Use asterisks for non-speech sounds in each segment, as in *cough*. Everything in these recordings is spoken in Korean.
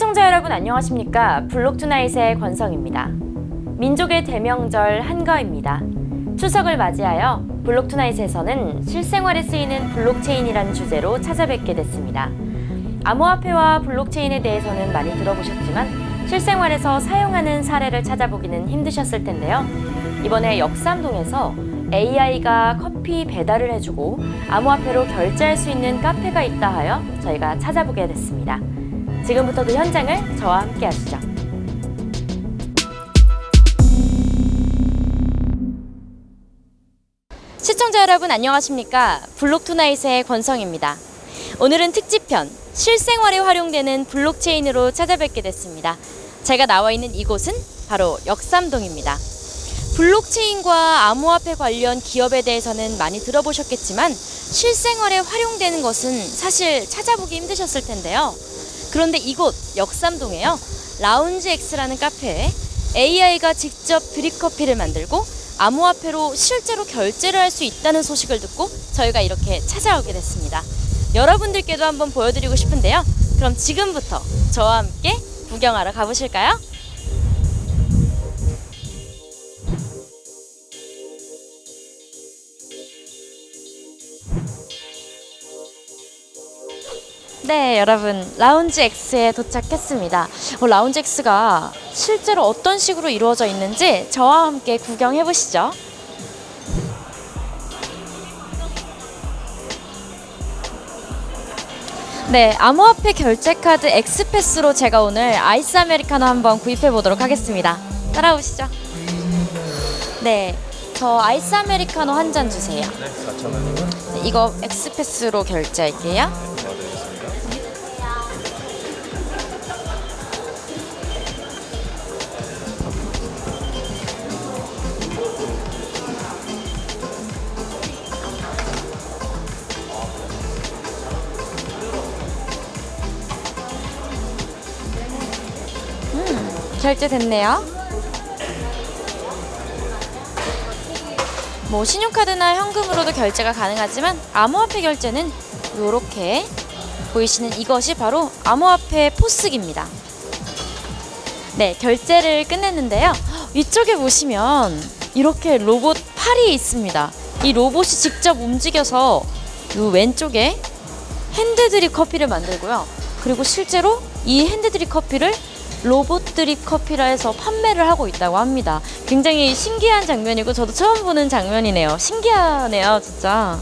시청자 여러분 안녕하십니까? 블록투나잇의 권성입니다. 민족의 대명절 한가입니다. 추석을 맞이하여 블록투나잇에서는 실생활에 쓰이는 블록체인이라는 주제로 찾아뵙게 됐습니다. 암호화폐와 블록체인에 대해서는 많이 들어보셨지만 실생활에서 사용하는 사례를 찾아보기는 힘드셨을 텐데요. 이번에 역삼동에서 AI가 커피 배달을 해주고 암호화폐로 결제할 수 있는 카페가 있다 하여 저희가 찾아보게 됐습니다. 지금부터 그 현장을 저와 함께 하시죠. 시청자 여러분 안녕하십니까? 블록투나잇의 권성입니다. 오늘은 특집편 실생활에 활용되는 블록체인으로 찾아뵙게 됐습니다. 제가 나와 있는 이곳은 바로 역삼동입니다. 블록체인과 암호화폐 관련 기업에 대해서는 많이 들어보셨겠지만 실생활에 활용되는 것은 사실 찾아보기 힘드셨을 텐데요. 그런데 이곳 역삼동에요. 라운지X라는 카페에 AI가 직접 드립커피를 만들고 암호화폐로 실제로 결제를 할 수 있다는 소식을 듣고 저희가 이렇게 찾아오게 됐습니다. 여러분들께도 한번 보여드리고 싶은데요. 그럼 지금부터 저와 함께 구경하러 가보실까요? 네, 여러분 라운지 X에 도착했습니다. 어, 라운지 X가 실제로 어떤 식으로 이루어져 있는지 저와 함께 구경해 보시죠. 네, 암호화폐 결제 카드 엑스패스로 제가 오늘 아이스 아메리카노 한번 구입해 보도록 하겠습니다. 따라오시죠. 네, 저 아이스 아메리카노 한 잔 주세요. 네, 4,000원이면 네, 이거 엑스패스로 결제할게요. 결제됐네요. 뭐 신용카드나 현금으로도 결제가 가능하지만 암호화폐 결제는 이렇게 보이시는 이것이 바로 암호화폐 포스기입니다. 네, 결제를 끝냈는데요. 위쪽에 보시면 이렇게 로봇 팔이 있습니다. 이 로봇이 직접 움직여서 이 왼쪽에 핸드드립 커피를 만들고요. 그리고 실제로 이 핸드드립 커피를 로봇 드립 커피라 해서 판매를 하고 있다고 합니다. 굉장히 신기한 장면이고 저도 처음 보는 장면이네요. 신기하네요, 진짜.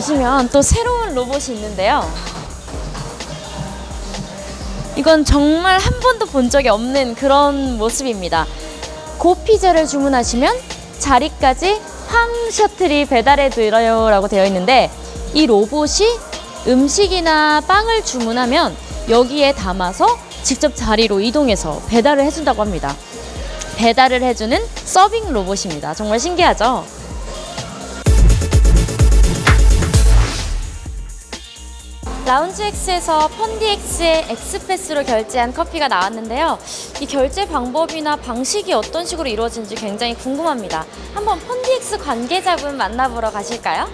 보시면 또 새로운 로봇이 있는데요. 이건 정말 한 번도 본 적이 없는 그런 모습입니다. 고피자를 주문하시면 자리까지 황 셔틀이 배달해 드려요라고 되어 있는데 이 로봇이 음식이나 빵을 주문하면 여기에 담아서 직접 자리로 이동해서 배달을 해준다고 합니다. 배달을 해주는 서빙 로봇입니다. 정말 신기하죠? 라운지X에서 펀디X의 엑스패스로 결제한 커피가 나왔는데요. 이 결제 방법이나 방식이 어떤 식으로 이루어지는지 굉장히 궁금합니다. 한번 펀디X 관계자분 만나보러 가실까요?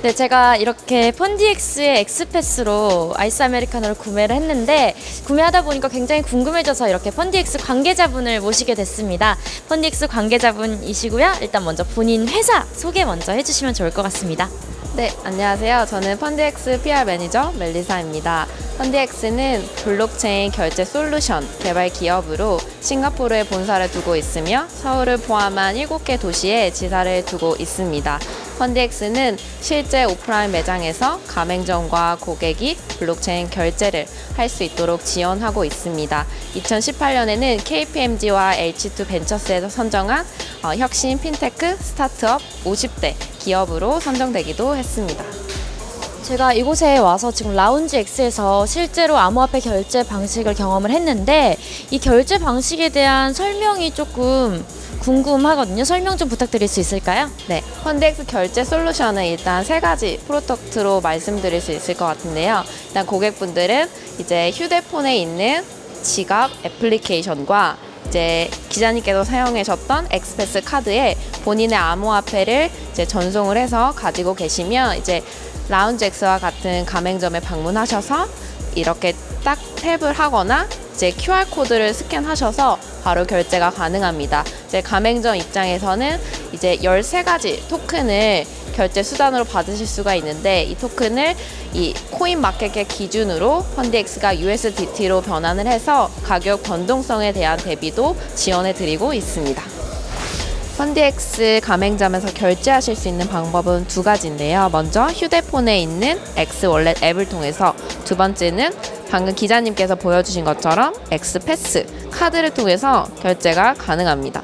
네, 제가 이렇게 펀디엑스의 엑스패스로 아이스 아메리카노를 구매를 했는데 구매하다 보니까 굉장히 궁금해져서 이렇게 펀디엑스 관계자분을 모시게 됐습니다. 펀디엑스 관계자분이시고요. 일단 먼저 본인 회사 소개 먼저 해주시면 좋을 것 같습니다. 네, 안녕하세요. 저는 펀드엑스 PR 매니저 멜리사입니다. 펀드엑스는 블록체인 결제 솔루션 개발 기업으로 싱가포르에 본사를 두고 있으며 서울을 포함한 7개 도시에 지사를 두고 있습니다. 펀드엑스는 실제 오프라인 매장에서 가맹점과 고객이 블록체인 결제를 할 수 있도록 지원하고 있습니다. 2018년에는 KPMG와 H2 벤처스에서 선정한 어, 혁신 핀테크 스타트업 50대 기업으로 선정되기도 했습니다. 제가 이곳에 와서 지금 라운지 X에서 실제로 암호화폐 결제 방식을 경험을 했는데 이 결제 방식에 대한 설명이 조금 궁금하거든요. 설명 좀 부탁드릴 수 있을까요? 네, 펀드엑스 결제 솔루션은 일단 세 가지 프로덕트로 말씀드릴 수 있을 것 같은데요. 일단 고객분들은 이제 휴대폰에 있는 지갑 애플리케이션과 이제 기자님께서 사용하셨던 엑스패스 카드에 본인의 암호화폐를 이제 전송을 해서 가지고 계시면 이제 라운지엑스와 같은 가맹점에 방문하셔서 이렇게 딱 탭을 하거나 이제 QR 코드를 스캔하셔서 바로 결제가 가능합니다. 이제 가맹점 입장에서는 이제 13가지 토큰을 결제 수단으로 받으실 수가 있는데 이 토큰을 이 코인 마켓의 기준으로 펀드엑스가 USDT로 변환을 해서 가격 변동성에 대한 대비도 지원해 드리고 있습니다. 펀드엑스 가맹점에서 결제하실 수 있는 방법은 두 가지인데요. 먼저 휴대폰에 있는 X 월렛 앱을 통해서 두 번째는 방금 기자님께서 보여주신 것처럼 X 패스 카드를 통해서 결제가 가능합니다.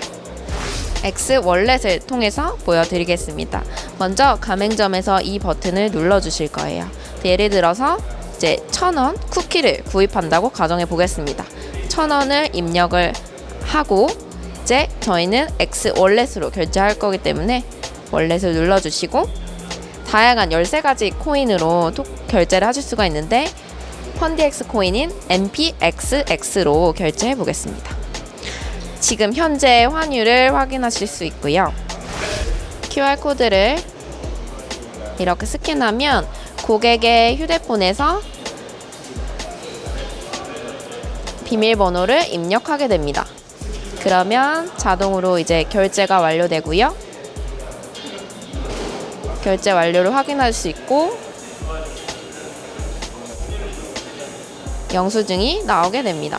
X 월렛을 통해서 보여드리겠습니다. 먼저 가맹점에서 이 버튼을 눌러주실 거예요. 예를 들어서 이제 천원 쿠키를 구입한다고 가정해 보겠습니다. 천 원을 입력을 하고 이제 저희는 X 월렛으로 결제할 거기 때문에 월렛을 눌러주시고 다양한 13가지 코인으로 토- 결제를 하실 수가 있는데 펀디엑스 코인인 MPXX로 결제해 보겠습니다. 지금 현재 환율을 확인하실 수 있고요. QR코드를 이렇게 스캔하면 고객의 휴대폰에서 비밀번호를 입력하게 됩니다. 그러면 자동으로 이제 결제가 완료되고요. 결제 완료를 확인할 수 있고 영수증이 나오게 됩니다.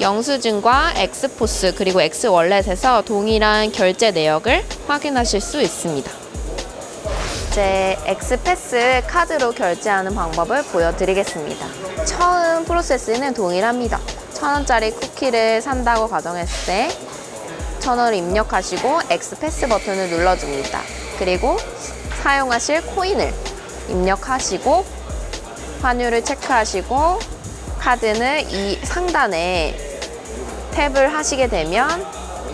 영수증과 엑스포스 그리고 엑스월렛에서 동일한 결제 내역을 확인하실 수 있습니다. 이제 엑스패스 카드로 결제하는 방법을 보여드리겠습니다. 처음 프로세스는 동일합니다. 천 원짜리 쿠키를 산다고 가정했을 때 천 원을 입력하시고 엑스패스 버튼을 눌러줍니다. 그리고 사용하실 코인을 입력하시고 환율을 체크하시고 카드는 이 상단에 탭을 하시게 되면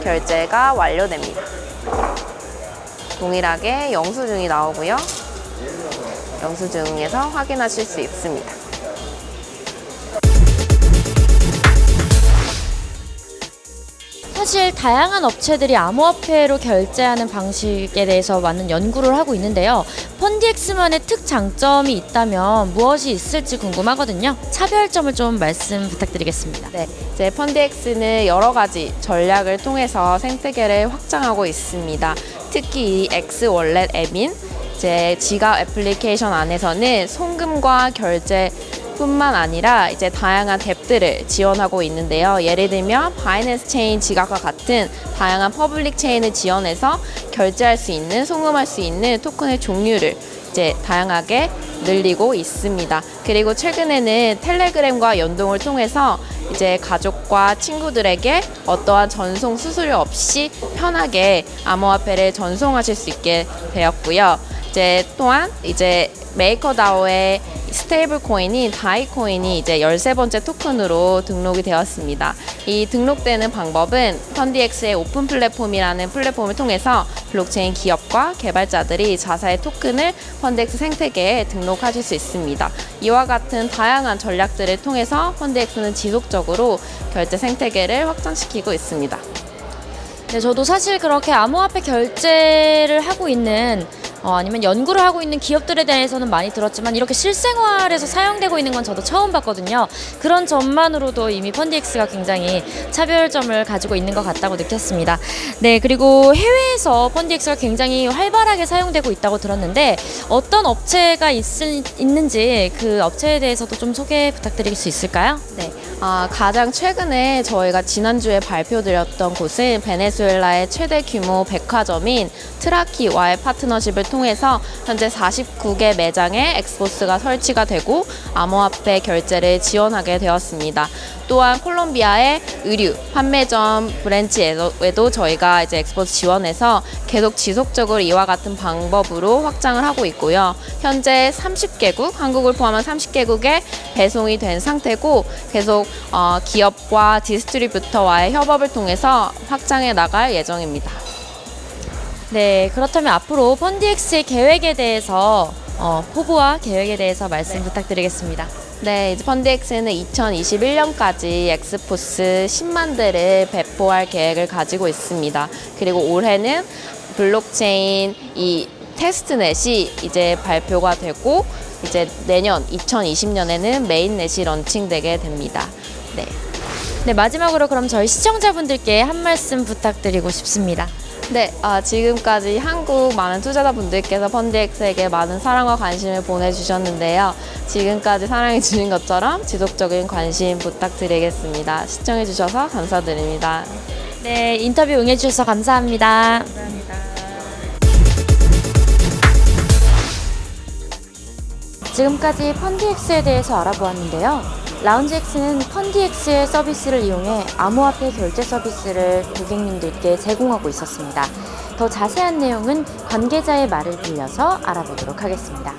결제가 완료됩니다. 동일하게 영수증이 나오고요. 영수증에서 확인하실 수 있습니다. 사실 다양한 업체들이 암호화폐로 결제하는 방식에 대해서 많은 연구를 하고 있는데요. 펀디엑스만의 특장점이 있다면 무엇이 있을지 궁금하거든요. 차별점을 좀 말씀 부탁드리겠습니다. 네, 이제 펀드엑스는 여러 가지 전략을 통해서 생태계를 확장하고 있습니다. 특히 이 X 월렛 앱인 이제 지갑 애플리케이션 안에서는 송금과 결제 뿐만 아니라 이제 다양한 앱들을 지원하고 있는데요. 예를 들면 바이낸스 체인 지갑과 같은 다양한 퍼블릭 체인을 지원해서 결제할 수 있는 송금할 수 있는 토큰의 종류를 이제 다양하게 늘리고 있습니다. 그리고 최근에는 텔레그램과 연동을 통해서 이제 가족과 친구들에게 어떠한 전송 수수료 없이 편하게 암호화폐를 전송하실 수 있게 되었고요. 이제 또한 이제 메이커다오의 스테이블 코인인 다이 코인이 이제 13번째 토큰으로 등록이 되었습니다. 이 등록되는 방법은 펀디엑스의 오픈 플랫폼이라는 플랫폼을 통해서 블록체인 기업과 개발자들이 자사의 토큰을 펀디엑스 생태계에 등록하실 수 있습니다. 이와 같은 다양한 전략들을 통해서 펀디엑스는 지속적으로 결제 생태계를 확장시키고 있습니다. 네, 저도 사실 그렇게 암호화폐 결제를 하고 있는 어, 아니면 연구를 하고 있는 기업들에 대해서는 많이 들었지만 이렇게 실생활에서 사용되고 있는 건 저도 처음 봤거든요. 그런 점만으로도 이미 펀디엑스가 굉장히 차별점을 가지고 있는 것 같다고 느꼈습니다. 네, 그리고 해외에서 펀디엑스가 굉장히 활발하게 사용되고 있다고 들었는데 어떤 업체가 있, 있는지 그 업체에 대해서도 좀 소개 부탁드릴 수 있을까요? 네. 아, 가장 최근에 저희가 지난주에 발표드렸던 곳은 베네수엘라의 최대 규모 백화점인 트라키와의 파트너십을 통해서 현재 49개 매장에 엑스보스가 설치가 되고 암호화폐 결제를 지원하게 되었습니다. 또한 콜롬비아의 의류 판매점 브랜치에도 저희가 이제 엑스보스 지원해서 계속 지속적으로 이와 같은 방법으로 확장을 하고 있고요. 현재 30개국, 한국을 포함한 30개국에 배송이 된 상태고 계속 어, 기업과 디스트리뷰터와의 협업을 통해서 확장해 나갈 예정입니다. 네, 그렇다면 앞으로 펀디엑스의 계획에 대해서 어, 포부와 계획에 대해서 말씀 부탁드리겠습니다. 네, 이제 펀드엑스는 2021년까지 엑스포스 10만 대를 배포할 계획을 가지고 있습니다. 그리고 올해는 블록체인 이 테스트넷이 이제 발표가 되고 이제 내년 2020년에는 메인넷이 런칭되게 됩니다. 네. 네, 마지막으로 그럼 저희 시청자분들께 한 말씀 부탁드리고 싶습니다. 네, 아, 지금까지 한국 많은 투자자분들께서 펀드엑스에게 많은 사랑과 관심을 보내주셨는데요. 지금까지 사랑해주신 것처럼 지속적인 관심 부탁드리겠습니다. 시청해주셔서 감사드립니다. 네, 인터뷰 응해주셔서 감사합니다. 지금까지 펀디엑스에 대해서 알아보았는데요. 라운지엑스는 펀디엑스의 서비스를 이용해 암호화폐 결제 서비스를 고객님들께 제공하고 있었습니다. 더 자세한 내용은 관계자의 말을 빌려서 알아보도록 하겠습니다.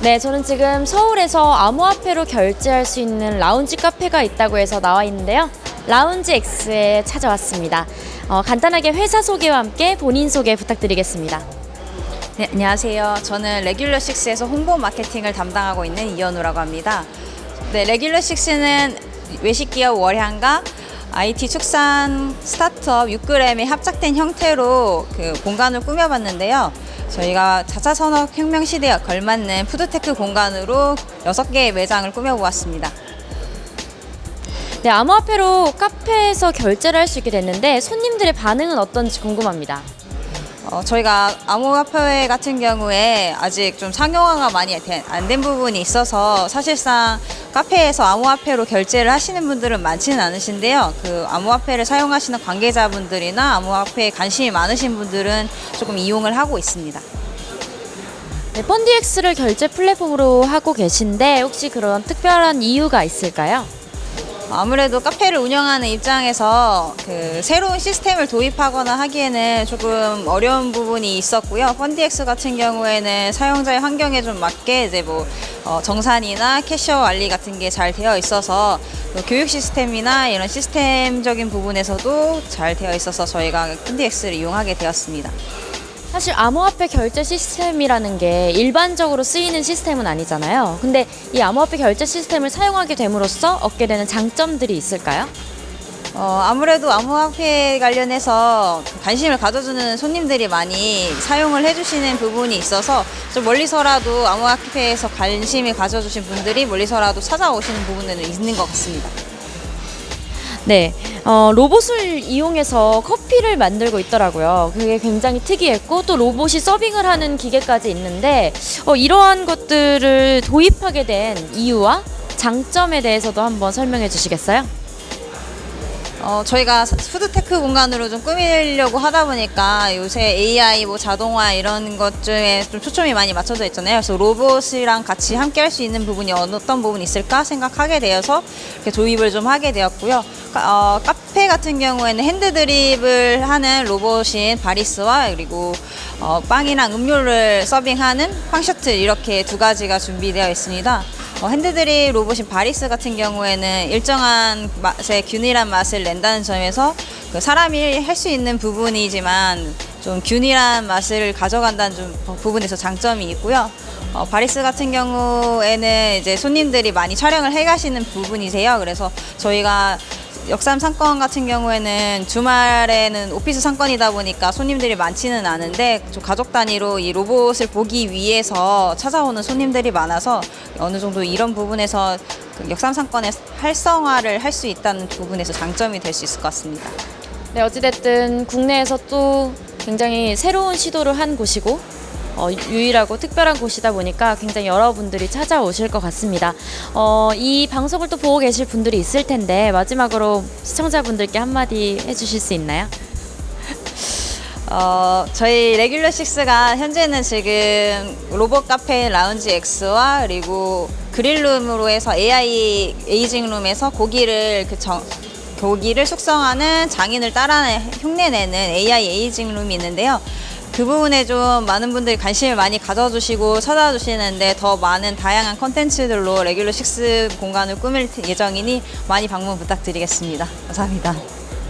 네, 저는 지금 서울에서 암호화폐로 결제할 수 있는 라운지 카페가 있다고 해서 나와 있는데요. 라운지 X에 찾아왔습니다. 어, 간단하게 회사 소개와 함께 본인 소개 부탁드리겠습니다. 네, 안녕하세요. 저는 레귤러 식스에서 홍보 마케팅을 담당하고 있는 이현우라고 합니다. 네, 레귤러 식스는 외식 기업 월향과 IT 축산 스타트업 6g의 합작된 형태로 그 공간을 꾸며봤는데요. 저희가 4차 산업 혁명 시대에 걸맞는 푸드테크 공간으로 6개의 매장을 꾸며보았습니다. 네, 암호화폐로 카페에서 결제를 할 수 있게 됐는데 손님들의 반응은 어떤지 궁금합니다. 어, 저희가 암호화폐 같은 경우에 아직 좀 상용화가 많이 안 된 부분이 있어서 사실상 카페에서 암호화폐로 결제를 하시는 분들은 많지는 않으신데요. 그 암호화폐를 사용하시는 관계자분들이나 암호화폐에 관심이 많으신 분들은 조금 이용을 하고 있습니다. 네, 펀디엑스를 결제 플랫폼으로 하고 계신데 혹시 그런 특별한 이유가 있을까요? 아무래도 카페를 운영하는 입장에서 그 새로운 시스템을 도입하거나 하기에는 조금 어려운 부분이 있었고요. 펀디엑스 같은 경우에는 사용자의 환경에 좀 맞게 이제 뭐 어, 정산이나 캐셔 관리 같은 게 잘 되어 있어서 또 교육 시스템이나 이런 시스템적인 부분에서도 잘 되어 있어서 저희가 펀디엑스를 이용하게 되었습니다. 사실 암호화폐 결제 시스템이라는 게 일반적으로 쓰이는 시스템은 아니잖아요. 근데 이 암호화폐 결제 시스템을 사용하게 됨으로써 얻게 되는 장점들이 있을까요? 어, 아무래도 암호화폐 관련해서 관심을 가져주는 손님들이 많이 사용을 해주시는 부분이 있어서 좀 멀리서라도 암호화폐에서 관심을 가져주신 분들이 멀리서라도 찾아오시는 부분은 있는 것 같습니다. 네, 어, 로봇을 이용해서 커피를 만들고 있더라고요. 그게 굉장히 특이했고 또 로봇이 서빙을 하는 기계까지 있는데 어, 이러한 것들을 도입하게 된 이유와 장점에 대해서도 한번 설명해 주시겠어요? 어, 저희가 푸드테크 공간으로 좀 꾸미려고 하다 보니까 요새 AI, 뭐 자동화 이런 것 중에 좀 초점이 많이 맞춰져 있잖아요. 그래서 로봇이랑 같이 함께 할 수 있는 부분이 어떤 부분이 있을까 생각하게 되어서 이렇게 도입을 좀 하게 되었고요. 카- 어, 카페 같은 경우에는 핸드드립을 하는 로봇인 바리스와 그리고 어, 빵이랑 음료를 서빙하는 빵셔틀 이렇게 두 가지가 준비되어 있습니다. 어, 핸드드립 로봇인 바리스 같은 경우에는 일정한 맛의 균일한 맛을 낸다는 점에서 그 사람이 할 수 있는 부분이지만 좀 균일한 맛을 가져간다는 좀 부분에서 장점이 있고요. 어, 바리스 같은 경우에는 이제 손님들이 많이 촬영을 해 가시는 부분이세요. 그래서 저희가 역삼 상권 같은 경우에는 주말에는 오피스 상권이다 보니까 손님들이 많지는 않은데 좀 가족 단위로 이 로봇을 보기 위해서 찾아오는 손님들이 많아서 어느 정도 이런 부분에서 그 역삼 상권의 활성화를 할 수 있다는 부분에서 장점이 될 수 있을 것 같습니다. 네, 어찌됐든 국내에서 또 굉장히 새로운 시도를 한 곳이고 어, 유일하고 특별한 곳이다 보니까 굉장히 여러분들이 찾아오실 것 같습니다. 어, 이 방송을 또 보고 계실 분들이 있을 텐데 마지막으로 시청자분들께 한마디 해주실 수 있나요? *laughs* 어, 저희 레귤러 6가 현재는 지금 로봇 카페 라운지 X와 그리고 그릴룸으로 해서 AI 에이징 룸에서 고기를 그 정, 고기를 숙성하는 장인을 따라 흉내내는 AI 에이징 룸이 있는데요. 그 부분에 좀 많은 분들이 관심을 많이 가져주시고 찾아주시는데 더 많은 다양한 컨텐츠들로 레귤러 6 공간을 꾸밀 예정이니 많이 방문 부탁드리겠습니다. 감사합니다.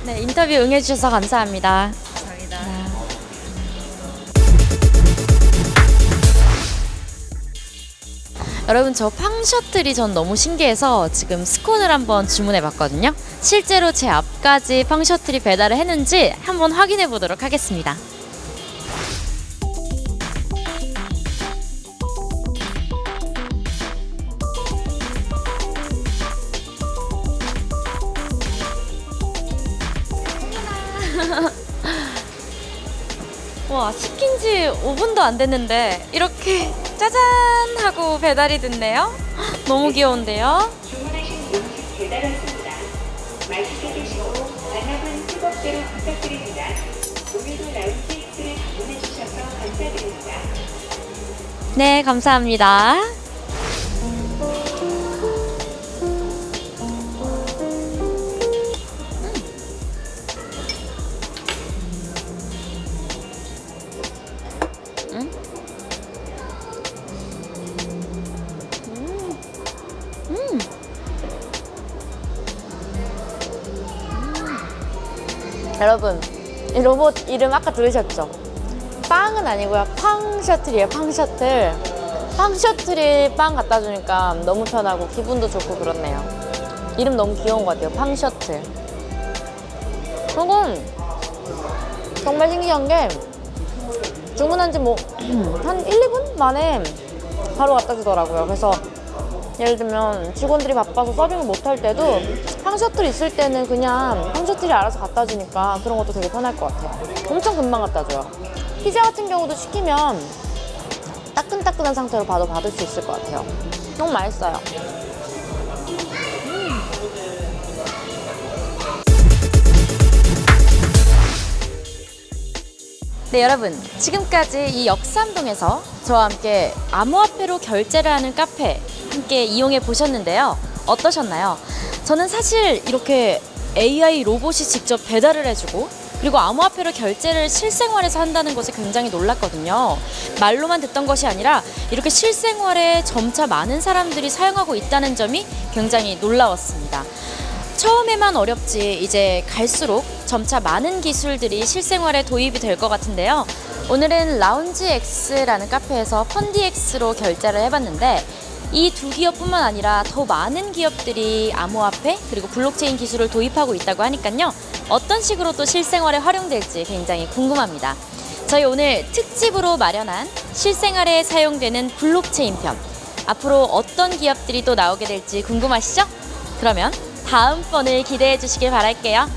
네, 인터뷰 응해주셔서 감사합니다. 감사합니다. 여러분 저 팡셔틀이 전 너무 신기해서 지금 스콘을 한번 주문해 봤거든요. 실제로 제 앞까지 팡셔틀이 배달을 했는지 한번 확인해 보도록 하겠습니다. *laughs* 와 시킨 지 5분도 안 됐는데 이렇게 짜잔 하고 배달이 됐네요. *gasps* 너무 귀여운데요. 주문하신 음식 배달 왔습니다. 맛있게 드시고 반납은 뜨겁게로 부탁드립니다. 오늘도 라운지 X를 방문해 주셔서 감사드립니다. 네, 감사합니다. 여러분, 이 로봇 이름 아까 들으셨죠? 빵은 아니고요. 팡 셔틀이에요. 팡 셔틀. 팡 셔틀이 빵 갖다 주니까 너무 편하고 기분도 좋고 그렇네요. 이름 너무 귀여운 것 같아요. 팡 셔틀. 그리고 정말 신기한 게 주문한 지 뭐 한 1, 2분 만에 바로 갖다 주더라고요. 그래서 예를 들면 직원들이 바빠서 서빙을 못 할 때도 팡셔틀 있을 때는 그냥 팡셔틀이 알아서 갖다 주니까 그런 것도 되게 편할 것 같아요. 엄청 금방 갖다 줘요. 피자 같은 경우도 시키면 따끈따끈한 상태로 바로 받을 수 있을 것 같아요. 너무 맛있어요. 네, 여러분. 지금까지 이 역삼동에서 저와 함께 암호화폐로 결제를 하는 카페 함께 이용해 보셨는데요. 어떠셨나요? 저는 사실 이렇게 AI 로봇이 직접 배달을 해주고 그리고 암호화폐로 결제를 실생활에서 한다는 것에 굉장히 놀랐거든요. 말로만 듣던 것이 아니라 이렇게 실생활에 점차 많은 사람들이 사용하고 있다는 점이 굉장히 놀라웠습니다. 처음에만 어렵지 이제 갈수록 점차 많은 기술들이 실생활에 도입이 될 것 같은데요. 오늘은 라운지 X라는 카페에서 펀디 X로 결제를 해봤는데 이 두 기업뿐만 아니라 더 많은 기업들이 암호화폐 그리고 블록체인 기술을 도입하고 있다고 하니까요. 어떤 식으로 또 실생활에 활용될지 굉장히 궁금합니다. 저희 오늘 특집으로 마련한 실생활에 사용되는 블록체인 편 앞으로 어떤 기업들이 또 나오게 될지 궁금하시죠? 그러면 다음번을 기대해 주시길 바랄게요.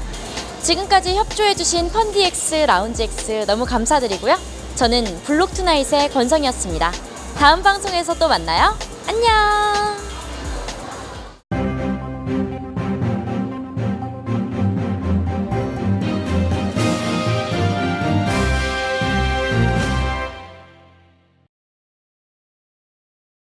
지금까지 협조해 주신 펀디엑스 라운지엑스 너무 감사드리고요. 저는 블록투나잇의 권성이었습니다. 다음 방송에서 또 만나요. 안녕!